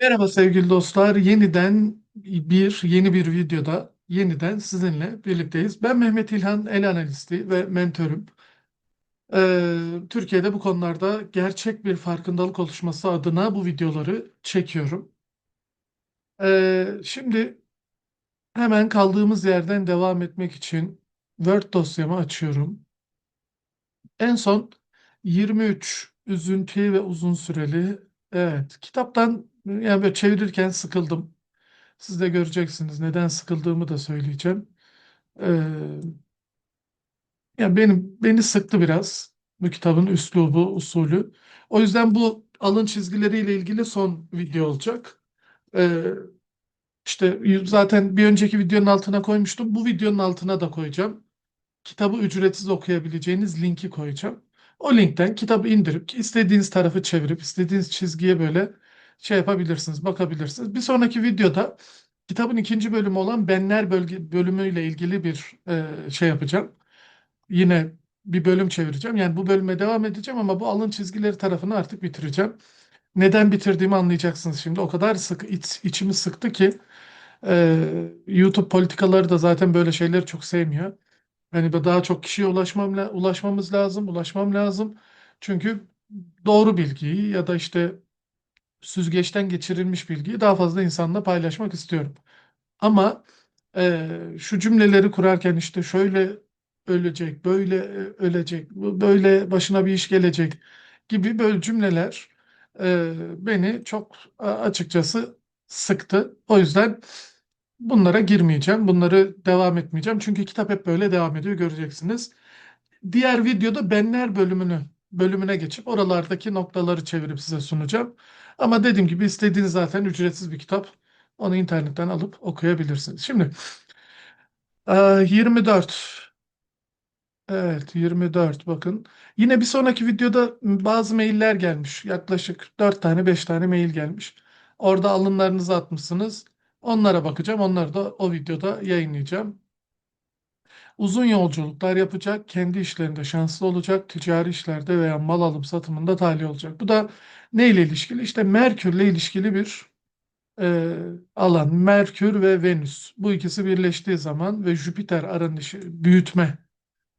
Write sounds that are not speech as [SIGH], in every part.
Merhaba sevgili dostlar. Yeniden bir yeni bir videoda yeniden sizinle birlikteyiz. Ben Mehmet İlhan, el analisti ve mentörüm. Ee, Türkiye'de bu konularda gerçek bir farkındalık oluşması adına bu videoları çekiyorum. Ee, şimdi hemen kaldığımız yerden devam etmek için Word dosyamı açıyorum. En son 23 üzüntü ve uzun süreli. Evet, kitaptan yani böyle çevirirken sıkıldım. Siz de göreceksiniz. Neden sıkıldığımı da söyleyeceğim. Ee, yani benim beni sıktı biraz bu kitabın üslubu, usulü. O yüzden bu alın çizgileriyle ilgili son video olacak. Ee, işte zaten bir önceki videonun altına koymuştum. Bu videonun altına da koyacağım. Kitabı ücretsiz okuyabileceğiniz linki koyacağım. O linkten kitabı indirip istediğiniz tarafı çevirip istediğiniz çizgiye böyle şey yapabilirsiniz, bakabilirsiniz. Bir sonraki videoda kitabın ikinci bölümü olan Benler bölge bölümüyle ilgili bir e, şey yapacağım. Yine bir bölüm çevireceğim. Yani bu bölüme devam edeceğim ama bu alın çizgileri tarafını artık bitireceğim. Neden bitirdiğimi anlayacaksınız şimdi. O kadar sık iç, içimi sıktı ki e, YouTube politikaları da zaten böyle şeyleri çok sevmiyor. Ben daha çok kişiye ulaşmam la- ulaşmamız lazım, ulaşmam lazım. Çünkü doğru bilgiyi ya da işte süzgeçten geçirilmiş bilgiyi daha fazla insanla paylaşmak istiyorum. Ama e, şu cümleleri kurarken işte şöyle ölecek, böyle e, ölecek, böyle başına bir iş gelecek gibi böyle cümleler e, beni çok açıkçası sıktı. O yüzden bunlara girmeyeceğim, bunları devam etmeyeceğim. Çünkü kitap hep böyle devam ediyor, göreceksiniz. Diğer videoda benler bölümünü bölümüne geçip oralardaki noktaları çevirip size sunacağım. Ama dediğim gibi istediğiniz zaten ücretsiz bir kitap. Onu internetten alıp okuyabilirsiniz. Şimdi e, 24. Evet 24 bakın. Yine bir sonraki videoda bazı mailler gelmiş. Yaklaşık 4 tane 5 tane mail gelmiş. Orada alınlarınızı atmışsınız. Onlara bakacağım. Onları da o videoda yayınlayacağım. Uzun yolculuklar yapacak, kendi işlerinde şanslı olacak, ticari işlerde veya mal alım satımında talih olacak. Bu da neyle ilişkili? İşte Merkürle ilişkili bir e, alan. Merkür ve Venüs. Bu ikisi birleştiği zaman ve Jüpiter aranın işi, büyütme,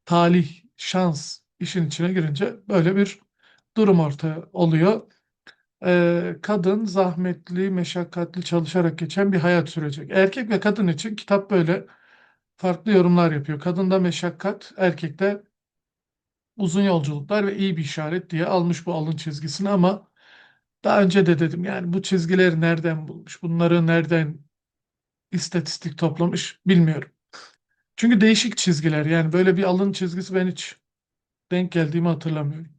talih, şans işin içine girince böyle bir durum ortaya oluyor. E, kadın zahmetli, meşakkatli çalışarak geçen bir hayat sürecek. Erkek ve kadın için kitap böyle farklı yorumlar yapıyor. Kadında meşakkat, erkekte uzun yolculuklar ve iyi bir işaret diye almış bu alın çizgisini ama daha önce de dedim yani bu çizgileri nereden bulmuş, bunları nereden istatistik toplamış bilmiyorum. Çünkü değişik çizgiler yani böyle bir alın çizgisi ben hiç denk geldiğimi hatırlamıyorum.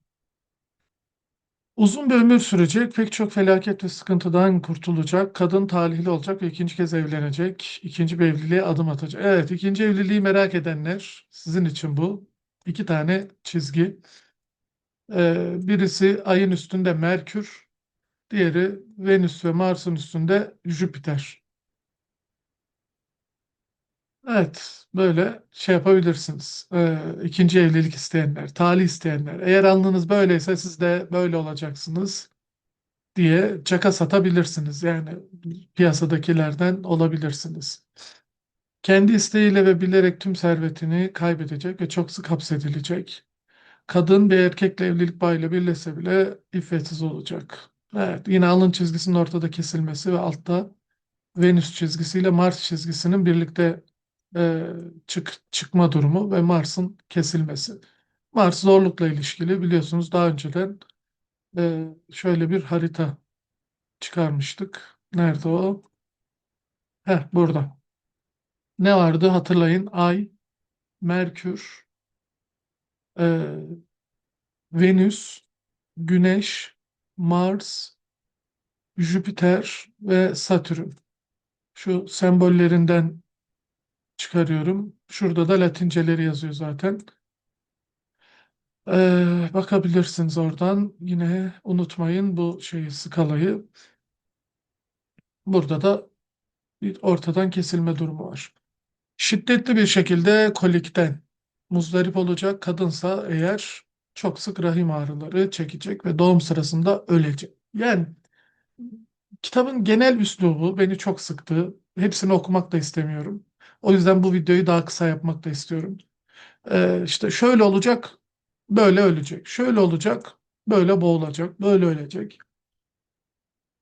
Uzun bir ömür sürecek, pek çok felaket ve sıkıntıdan kurtulacak, kadın talihli olacak ve ikinci kez evlenecek, ikinci bir evliliğe adım atacak. Evet, ikinci evliliği merak edenler, sizin için bu. İki tane çizgi. Ee, birisi ayın üstünde Merkür, diğeri Venüs ve Mars'ın üstünde Jüpiter. Evet, böyle şey yapabilirsiniz. Ee, ikinci evlilik isteyenler, talih isteyenler. Eğer alnınız böyleyse siz de böyle olacaksınız diye caka satabilirsiniz. Yani piyasadakilerden olabilirsiniz. Kendi isteğiyle ve bilerek tüm servetini kaybedecek ve çok sık hapsedilecek. Kadın bir erkekle evlilik bağıyla birleşse bile iffetsiz olacak. Evet, yine alın çizgisinin ortada kesilmesi ve altta Venüs çizgisiyle Mars çizgisinin birlikte e, çık, çıkma durumu ve Mars'ın kesilmesi. Mars zorlukla ilişkili biliyorsunuz daha önceden e, şöyle bir harita çıkarmıştık. Nerede o? Heh, burada. Ne vardı hatırlayın. Ay, Merkür, e, Venüs, Güneş, Mars, Jüpiter ve Satürn. Şu sembollerinden çıkarıyorum. Şurada da Latinceleri yazıyor zaten. Ee, bakabilirsiniz oradan. Yine unutmayın bu şeyi skalayı. Burada da bir ortadan kesilme durumu var. Şiddetli bir şekilde kolikten muzdarip olacak kadınsa eğer çok sık rahim ağrıları çekecek ve doğum sırasında ölecek. Yani kitabın genel üslubu beni çok sıktı. Hepsini okumak da istemiyorum. O yüzden bu videoyu daha kısa yapmak da istiyorum. Ee, işte şöyle olacak, böyle ölecek. Şöyle olacak, böyle boğulacak, böyle ölecek.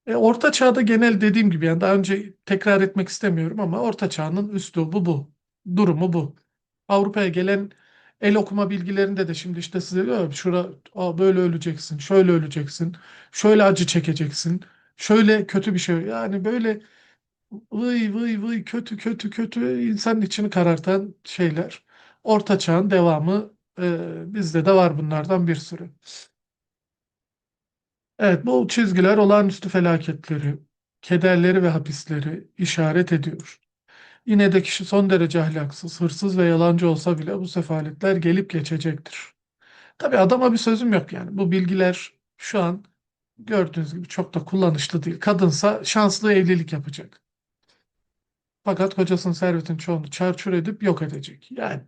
E, Orta Çağ'da genel dediğim gibi yani daha önce tekrar etmek istemiyorum ama Orta Çağ'ın üslubu bu. Durumu bu. Avrupa'ya gelen el okuma bilgilerinde de şimdi işte size diyor şura Aa, böyle öleceksin, şöyle öleceksin, şöyle acı çekeceksin, şöyle kötü bir şey. Yani böyle vıy vıy vıy kötü kötü kötü insanın içini karartan şeyler. Orta Çağ'ın devamı e, bizde de var bunlardan bir sürü. Evet, bu çizgiler olağanüstü felaketleri, kederleri ve hapisleri işaret ediyor. Yine de kişi son derece ahlaksız, hırsız ve yalancı olsa bile bu sefaletler gelip geçecektir. Tabii adama bir sözüm yok yani. Bu bilgiler şu an gördüğünüz gibi çok da kullanışlı değil. Kadınsa şanslı evlilik yapacak. Fakat kocasının servetin çoğunu çarçur edip yok edecek. Yani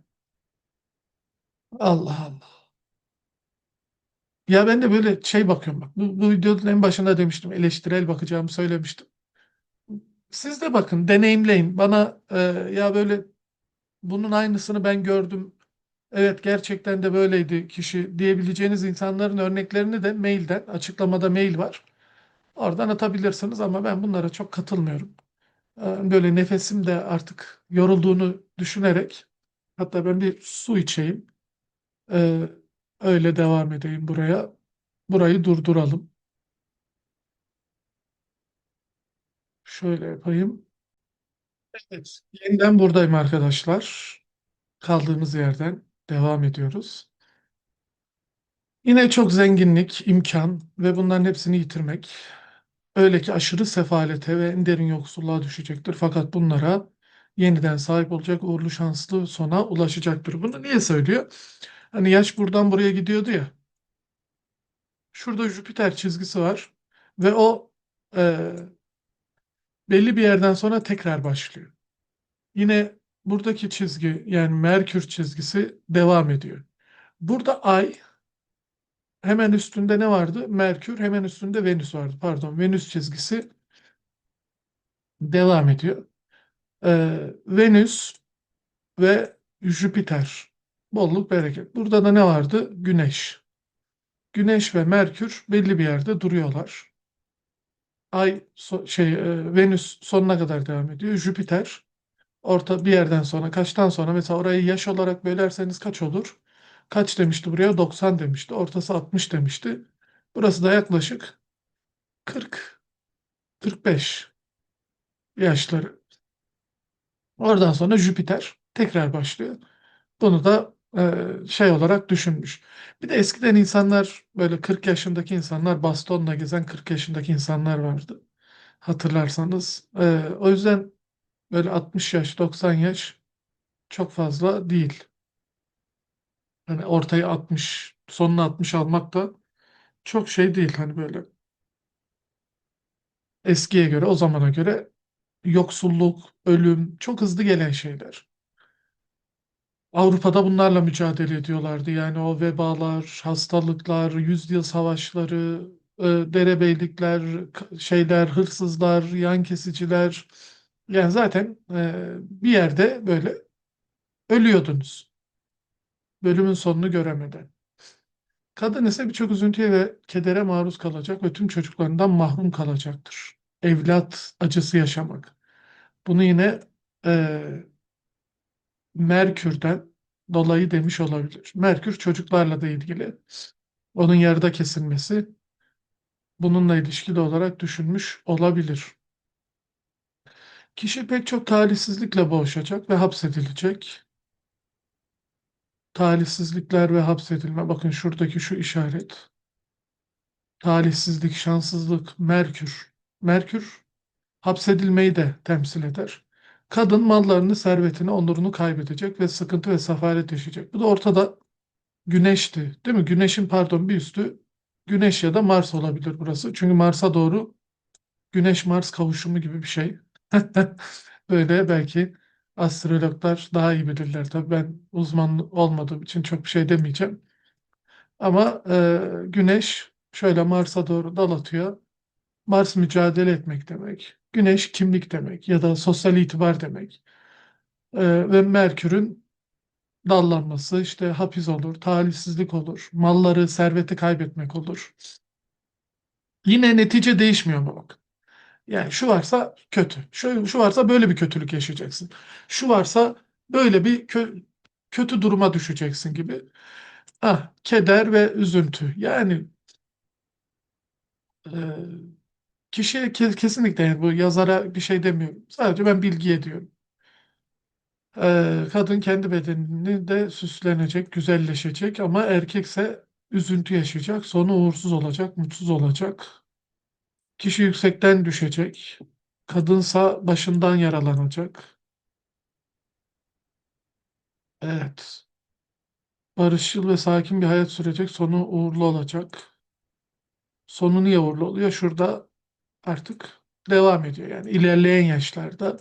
Allah Allah. Ya ben de böyle şey bakıyorum bak. Bu, bu videonun en başında demiştim. Eleştirel bakacağımı söylemiştim. Siz de bakın, deneyimleyin. Bana e, ya böyle bunun aynısını ben gördüm. Evet gerçekten de böyleydi kişi diyebileceğiniz insanların örneklerini de mailden, açıklamada mail var. Oradan atabilirsiniz ama ben bunlara çok katılmıyorum. E, Böyle nefesim de artık yorulduğunu düşünerek hatta ben bir su içeyim. E, öyle devam edeyim buraya. Burayı durduralım. Şöyle yapayım. Evet, yeniden buradayım arkadaşlar. Kaldığımız yerden devam ediyoruz. Yine çok zenginlik, imkan ve bunların hepsini yitirmek. Öyle ki aşırı sefalete ve en derin yoksulluğa düşecektir. Fakat bunlara yeniden sahip olacak uğurlu şanslı sona ulaşacaktır. Bunu niye söylüyor? Hani yaş buradan buraya gidiyordu ya. Şurada Jüpiter çizgisi var ve o e, belli bir yerden sonra tekrar başlıyor. Yine buradaki çizgi yani Merkür çizgisi devam ediyor. Burada Ay hemen üstünde ne vardı? Merkür hemen üstünde Venüs vardı. Pardon Venüs çizgisi devam ediyor. Ee, Venüs ve Jüpiter. Bolluk bereket. Burada da ne vardı? Güneş. Güneş ve Merkür belli bir yerde duruyorlar. Ay so- şey e, Venüs sonuna kadar devam ediyor. Jüpiter orta bir yerden sonra kaçtan sonra mesela orayı yaş olarak bölerseniz kaç olur? Kaç demişti buraya? 90 demişti. Ortası 60 demişti. Burası da yaklaşık 40 45 yaşları. Oradan sonra Jüpiter tekrar başlıyor. Bunu da e, şey olarak düşünmüş. Bir de eskiden insanlar böyle 40 yaşındaki insanlar bastonla gezen 40 yaşındaki insanlar vardı. Hatırlarsanız. E, o yüzden böyle 60 yaş 90 yaş çok fazla değil. Hani ortaya 60 sonuna 60 almak da çok şey değil hani böyle eskiye göre o zamana göre yoksulluk, ölüm çok hızlı gelen şeyler. Avrupa'da bunlarla mücadele ediyorlardı. Yani o vebalar, hastalıklar, yüzyıl savaşları, e, derebeylikler, şeyler, hırsızlar, yan kesiciler. Yani zaten e, bir yerde böyle ölüyordunuz. Bölümün sonunu göremeden. Kadın ise birçok üzüntüye ve kedere maruz kalacak ve tüm çocuklarından mahrum kalacaktır. Evlat acısı yaşamak. Bunu yine e, Merkür'den dolayı demiş olabilir. Merkür çocuklarla da ilgili. Onun yarıda kesilmesi bununla ilişkili olarak düşünmüş olabilir. Kişi pek çok talihsizlikle boğuşacak ve hapsedilecek. Talihsizlikler ve hapsedilme. Bakın şuradaki şu işaret. Talihsizlik, şanssızlık, Merkür. Merkür hapsedilmeyi de temsil eder. Kadın mallarını, servetini, onurunu kaybedecek ve sıkıntı ve sefalet yaşayacak. Bu da ortada Güneşti, değil mi? Güneşin pardon bir üstü Güneş ya da Mars olabilir burası. Çünkü Mars'a doğru Güneş-Mars kavuşumu gibi bir şey. [LAUGHS] Böyle belki astrologlar daha iyi bilirler. Tabii ben uzman olmadığım için çok bir şey demeyeceğim. Ama e, Güneş şöyle Mars'a doğru dal atıyor. Mars mücadele etmek demek. Güneş kimlik demek ya da sosyal itibar demek. Ee, ve Merkür'ün dallanması işte hapis olur, talihsizlik olur, malları, serveti kaybetmek olur. Yine netice değişmiyor mu bak? Yani şu varsa kötü, şu, şu varsa böyle bir kötülük yaşayacaksın. Şu varsa böyle bir kö- kötü duruma düşeceksin gibi. Ah, keder ve üzüntü. Yani e, kişiye ke- kesinlikle yani bu yazara bir şey demiyorum. Sadece ben bilgi ediyorum. E, kadın kendi bedenini de süslenecek, güzelleşecek ama erkekse üzüntü yaşayacak, sonu uğursuz olacak, mutsuz olacak. Kişi yüksekten düşecek. Kadınsa başından yaralanacak. Evet. Barışçıl ve sakin bir hayat sürecek. Sonu uğurlu olacak. Sonu niye uğurlu oluyor? Şurada artık devam ediyor. Yani ilerleyen yaşlarda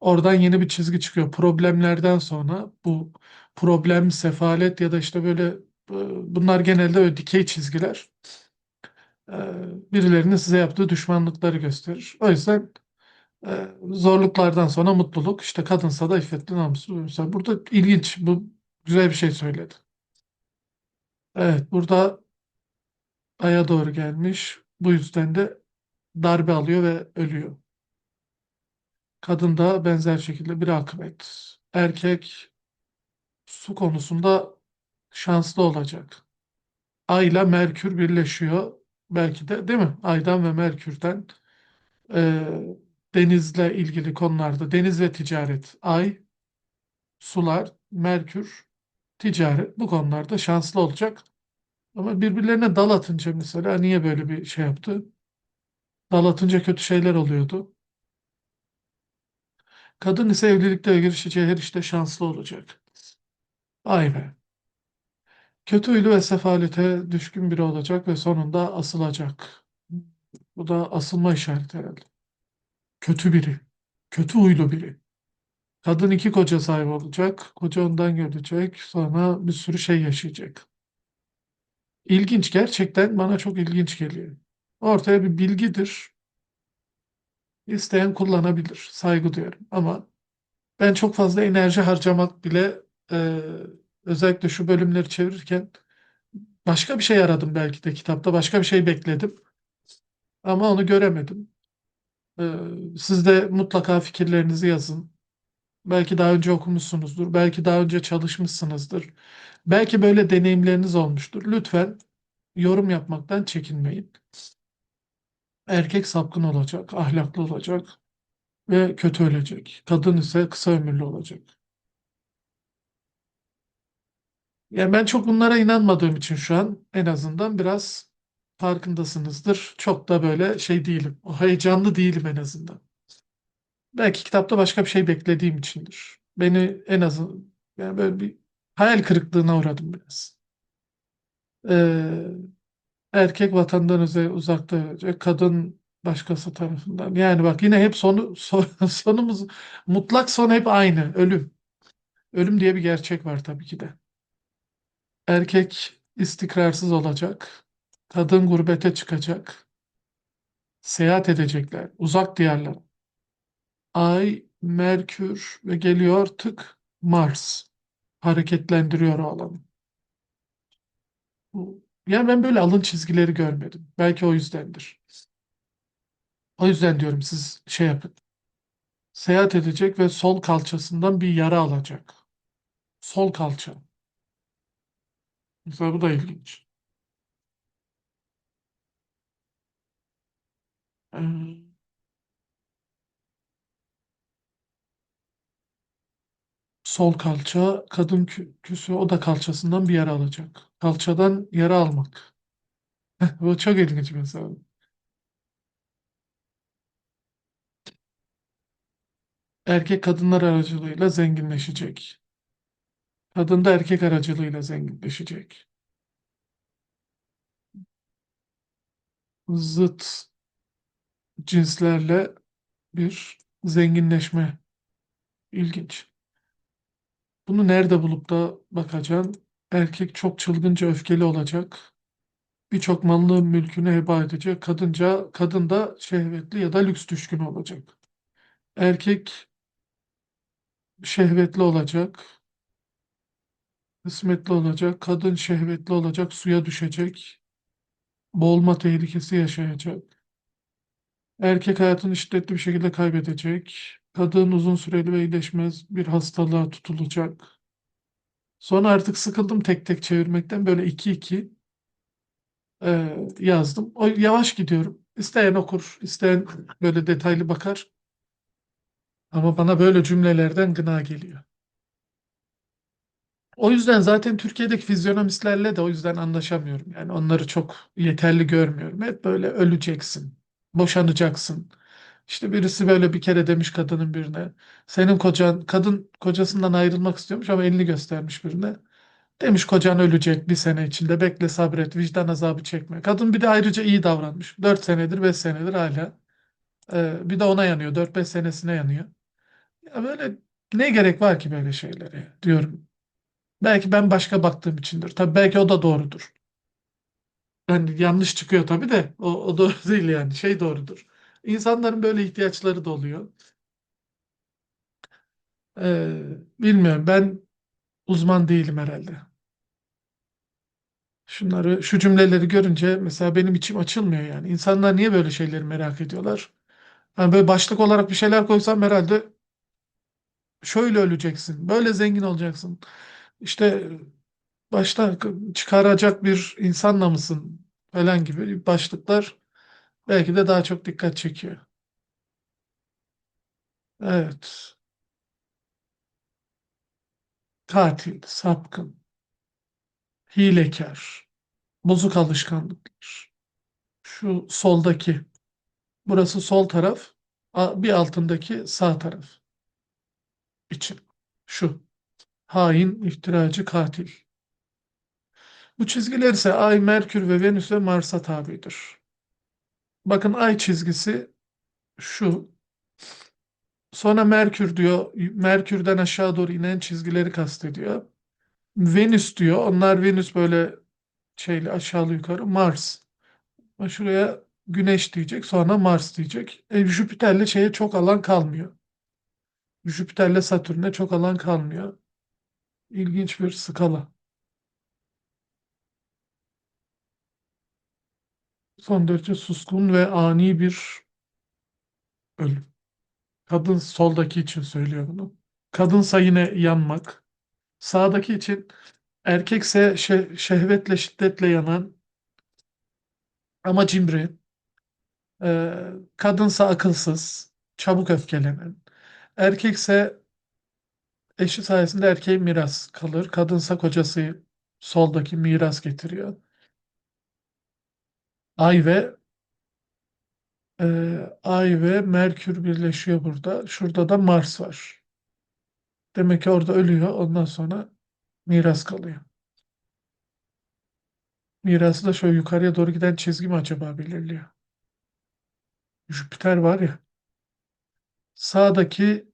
oradan yeni bir çizgi çıkıyor. Problemlerden sonra bu problem, sefalet ya da işte böyle bunlar genelde öyle dikey çizgiler. E, Birilerinin size yaptığı düşmanlıkları gösterir. O yüzden zorluklardan sonra mutluluk. İşte kadınsa da iffetli namuslu. Mesela burada ilginç, bu güzel bir şey söyledi. Evet, burada Ay'a doğru gelmiş. Bu yüzden de darbe alıyor ve ölüyor. Kadın da benzer şekilde bir akıbet. Erkek su konusunda şanslı olacak. Ay ile Merkür birleşiyor. Belki de değil mi? Ay'dan ve Merkür'den e, denizle ilgili konularda deniz ve ticaret. Ay, sular, Merkür, ticaret bu konularda şanslı olacak. Ama birbirlerine dal atınca mesela niye böyle bir şey yaptı? Dal atınca kötü şeyler oluyordu. Kadın ise evlilikte girişeceği her işte şanslı olacak. Vay be. Kötü huylu ve sefalete düşkün biri olacak ve sonunda asılacak. Bu da asılma işareti herhalde. Kötü biri. Kötü huylu biri. Kadın iki koca sahibi olacak. Koca ondan görecek. Sonra bir sürü şey yaşayacak. İlginç. Gerçekten bana çok ilginç geliyor. Ortaya bir bilgidir. İsteyen kullanabilir. Saygı duyarım. Ama ben çok fazla enerji harcamak bile e, özellikle şu bölümleri çevirirken başka bir şey aradım belki de kitapta. Başka bir şey bekledim. Ama onu göremedim. E, siz de mutlaka fikirlerinizi yazın. Belki daha önce okumuşsunuzdur. Belki daha önce çalışmışsınızdır. Belki böyle deneyimleriniz olmuştur. Lütfen yorum yapmaktan çekinmeyin. Erkek sapkın olacak, ahlaklı olacak ve kötü ölecek. Kadın ise kısa ömürlü olacak. Yani ben çok bunlara inanmadığım için şu an en azından biraz farkındasınızdır. Çok da böyle şey değilim. O heyecanlı değilim en azından. Belki kitapta başka bir şey beklediğim içindir. Beni en azından yani böyle bir hayal kırıklığına uğradım biraz. Ee, erkek vatandan uza- uzakta kadın başkası tarafından. Yani bak yine hep sonu [LAUGHS] son- sonumuz mutlak son hep aynı. Ölüm. Ölüm diye bir gerçek var tabii ki de. Erkek istikrarsız olacak. Kadın gurbete çıkacak. Seyahat edecekler. Uzak diyarlar. Ay, Merkür ve geliyor tık Mars. Hareketlendiriyor o alanı. Yani ben böyle alın çizgileri görmedim. Belki o yüzdendir. O yüzden diyorum siz şey yapın. Seyahat edecek ve sol kalçasından bir yara alacak. Sol kalça. Mesela bu da ilginç. Ee, sol kalça, kadın kü küsü o da kalçasından bir yara alacak. Kalçadan yara almak. Bu çok ilginç mesela. Erkek kadınlar aracılığıyla zenginleşecek. Kadın da erkek aracılığıyla zenginleşecek. Zıt cinslerle bir zenginleşme. İlginç. Bunu nerede bulup da bakacaksın? Erkek çok çılgınca öfkeli olacak. birçok malını mülkünü heba edecek. Kadınca kadın da şehvetli ya da lüks düşkünü olacak. Erkek şehvetli olacak, kısmetli olacak. Kadın şehvetli olacak, suya düşecek. Boğulma tehlikesi yaşayacak. Erkek hayatını şiddetli bir şekilde kaybedecek. Kadın uzun süreli ve iyileşmez bir hastalığa tutulacak. Sonra artık sıkıldım tek tek çevirmekten. Böyle iki iki e, yazdım. O yavaş gidiyorum. İsteyen okur, isteyen böyle detaylı bakar. Ama bana böyle cümlelerden gına geliyor. O yüzden zaten Türkiye'deki fizyonomistlerle de o yüzden anlaşamıyorum. Yani onları çok yeterli görmüyorum. Hep böyle öleceksin, boşanacaksın. İşte birisi böyle bir kere demiş kadının birine. Senin kocan, kadın kocasından ayrılmak istiyormuş ama elini göstermiş birine. Demiş kocan ölecek bir sene içinde bekle sabret vicdan azabı çekme. Kadın bir de ayrıca iyi davranmış. 4 senedir 5 senedir hala. Ee, bir de ona yanıyor. 4-5 senesine yanıyor. Ya böyle ne gerek var ki böyle şeylere diyorum. Belki ben başka baktığım içindir. Tabii belki o da doğrudur. Yani yanlış çıkıyor tabii de o, o doğru [LAUGHS] değil yani. Şey doğrudur. İnsanların böyle ihtiyaçları da oluyor. Ee, bilmiyorum ben uzman değilim herhalde. Şunları, şu cümleleri görünce mesela benim içim açılmıyor yani. İnsanlar niye böyle şeyleri merak ediyorlar? Yani böyle başlık olarak bir şeyler koysam herhalde şöyle öleceksin, böyle zengin olacaksın. İşte başta çıkaracak bir insanla mısın falan gibi başlıklar belki de daha çok dikkat çekiyor. Evet. Katil, sapkın, hilekar, bozuk alışkanlıklar. Şu soldaki, burası sol taraf, bir altındaki sağ taraf için. Şu hain, iftiracı, katil. Bu çizgiler ise Ay, Merkür ve Venüs ve Mars'a tabidir. Bakın Ay çizgisi şu. Sonra Merkür diyor. Merkür'den aşağı doğru inen çizgileri kastediyor. Venüs diyor. Onlar Venüs böyle şeyle aşağılı yukarı. Mars. Şuraya Güneş diyecek. Sonra Mars diyecek. E, Jüpiter'le şeye çok alan kalmıyor. Jüpiter'le Satürn'e çok alan kalmıyor. İlginç bir skala. Son derece suskun ve ani bir ölüm. Kadın soldaki için söylüyor bunu. Kadınsa yine yanmak. Sağdaki için erkekse şe- şehvetle şiddetle yanan ama cimri. Ee, kadınsa akılsız, çabuk öfkelenen. Erkekse eşi sayesinde erkeğe miras kalır. Kadınsa kocası soldaki miras getiriyor. Ay ve e, Ay ve Merkür birleşiyor burada. Şurada da Mars var. Demek ki orada ölüyor. Ondan sonra miras kalıyor. Mirası da şöyle yukarıya doğru giden çizgi mi acaba belirliyor? Jüpiter var ya. Sağdaki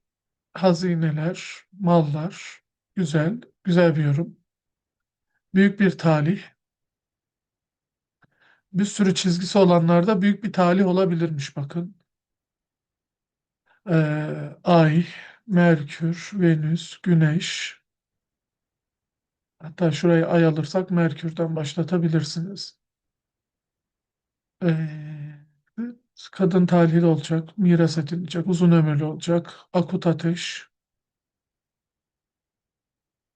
hazineler, mallar. Güzel. Güzel bir yorum. Büyük bir talih. Bir sürü çizgisi olanlarda büyük bir talih olabilirmiş bakın. Ee, Ay, Merkür, Venüs, Güneş. Hatta şurayı ay alırsak Merkür'den başlatabilirsiniz. Ee, kadın talihli olacak, miras edilecek, uzun ömürlü olacak, akut ateş.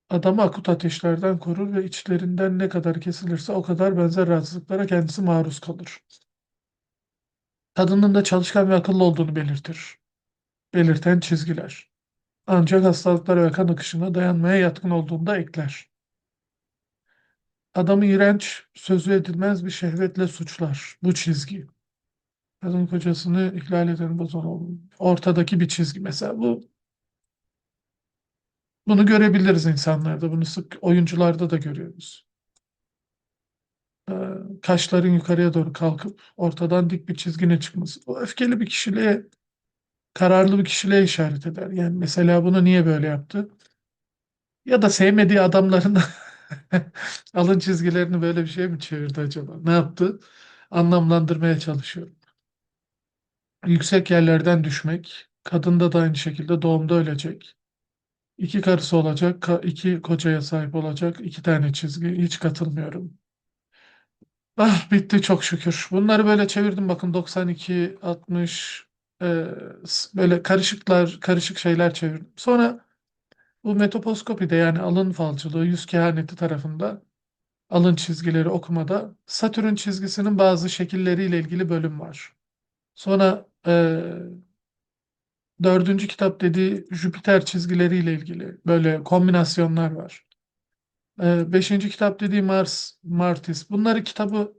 Adamı akut ateşlerden korur ve içlerinden ne kadar kesilirse o kadar benzer rahatsızlıklara kendisi maruz kalır. Kadının da çalışkan ve akıllı olduğunu belirtir. Belirten çizgiler. Ancak hastalıklara ve kan akışına dayanmaya yatkın olduğunu da ekler. Adamı iğrenç, sözü edilmez bir şehvetle suçlar. Bu çizgi. Kadın kocasını ihlal eden bozan olur. Ortadaki bir çizgi mesela bu bunu görebiliriz insanlarda. Bunu sık oyuncularda da görüyoruz. Ee, kaşların yukarıya doğru kalkıp ortadan dik bir çizgine çıkması. O öfkeli bir kişiliğe, kararlı bir kişiliğe işaret eder. Yani mesela bunu niye böyle yaptı? Ya da sevmediği adamların [LAUGHS] Alın çizgilerini böyle bir şey mi çevirdi acaba? Ne yaptı? Anlamlandırmaya çalışıyorum. Yüksek yerlerden düşmek. Kadında da aynı şekilde doğumda ölecek. İki karısı olacak, iki kocaya sahip olacak, iki tane çizgi. Hiç katılmıyorum. Ah bitti çok şükür. Bunları böyle çevirdim bakın 92, 60 e, böyle karışıklar, karışık şeyler çevirdim. Sonra bu metoposkopide yani alın falcılığı, yüz kehaneti tarafında alın çizgileri okumada Satürn çizgisinin bazı şekilleriyle ilgili bölüm var. Sonra e, dördüncü kitap dediği Jüpiter çizgileriyle ilgili böyle kombinasyonlar var. E, beşinci kitap dediği Mars, Martis. Bunları kitabı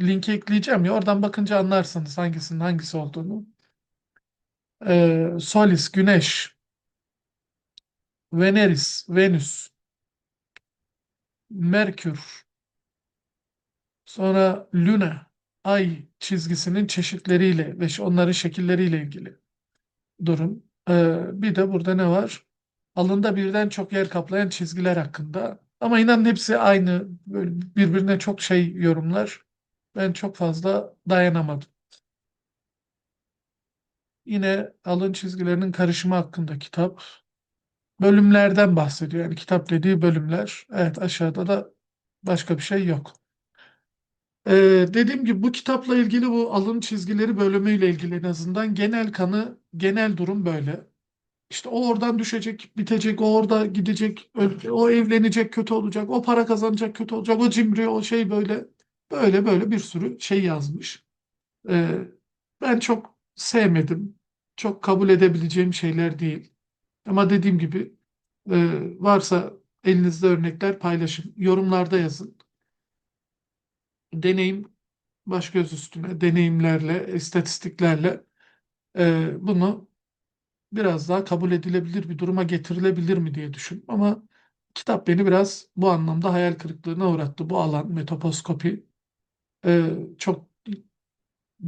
linki ekleyeceğim ya oradan bakınca anlarsınız hangisinin hangisi olduğunu. E, Solis, Güneş, Veneris, Venüs, Merkür, sonra Luna, Ay çizgisinin çeşitleriyle ve onların şekilleriyle ilgili. durum. Ee, bir de burada ne var? Alında birden çok yer kaplayan çizgiler hakkında. Ama inanın hepsi aynı. Böyle birbirine çok şey yorumlar. Ben çok fazla dayanamadım. Yine alın çizgilerinin karışımı hakkında kitap. Bölümlerden bahsediyor. Yani kitap dediği bölümler. Evet aşağıda da başka bir şey yok. Ee, dediğim gibi bu kitapla ilgili bu alın çizgileri bölümüyle ilgili en azından genel kanı, genel durum böyle. İşte o oradan düşecek, bitecek, o orada gidecek, o evlenecek, kötü olacak, o para kazanacak, kötü olacak, o cimri, o şey böyle. Böyle böyle bir sürü şey yazmış. Ee, ben çok sevmedim. Çok kabul edebileceğim şeyler değil. Ama dediğim gibi e, varsa elinizde örnekler paylaşın. Yorumlarda yazın. Deneyim baş göz üstüne, deneyimlerle, istatistiklerle e, bunu biraz daha kabul edilebilir bir duruma getirilebilir mi diye düşün. Ama kitap beni biraz bu anlamda hayal kırıklığına uğrattı. Bu alan metoposkopi e, çok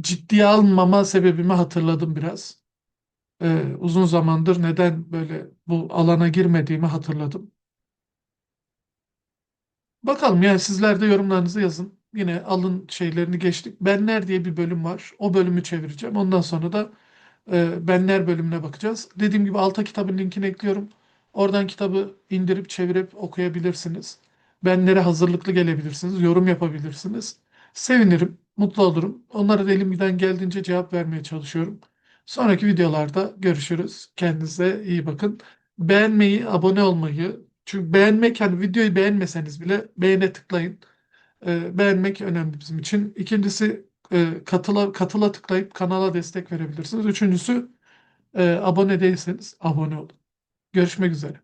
ciddiye almama sebebimi hatırladım biraz. E, uzun zamandır neden böyle bu alana girmediğimi hatırladım. Bakalım yani sizler de yorumlarınızı yazın. Yine alın şeylerini geçtik. Benler diye bir bölüm var. O bölümü çevireceğim. Ondan sonra da e, Benler bölümüne bakacağız. Dediğim gibi alta kitabın linkini ekliyorum. Oradan kitabı indirip çevirip okuyabilirsiniz. Benlere hazırlıklı gelebilirsiniz. Yorum yapabilirsiniz. Sevinirim, mutlu olurum. Onlara elimden geldiğince cevap vermeye çalışıyorum. Sonraki videolarda görüşürüz. Kendinize iyi bakın. Beğenmeyi, abone olmayı, çünkü beğenmek hani videoyu beğenmeseniz bile beğene tıklayın. E, beğenmek önemli bizim için. İkincisi e, katıla, katıla tıklayıp kanala destek verebilirsiniz. Üçüncüsü e, abone değilseniz abone olun. Görüşmek üzere.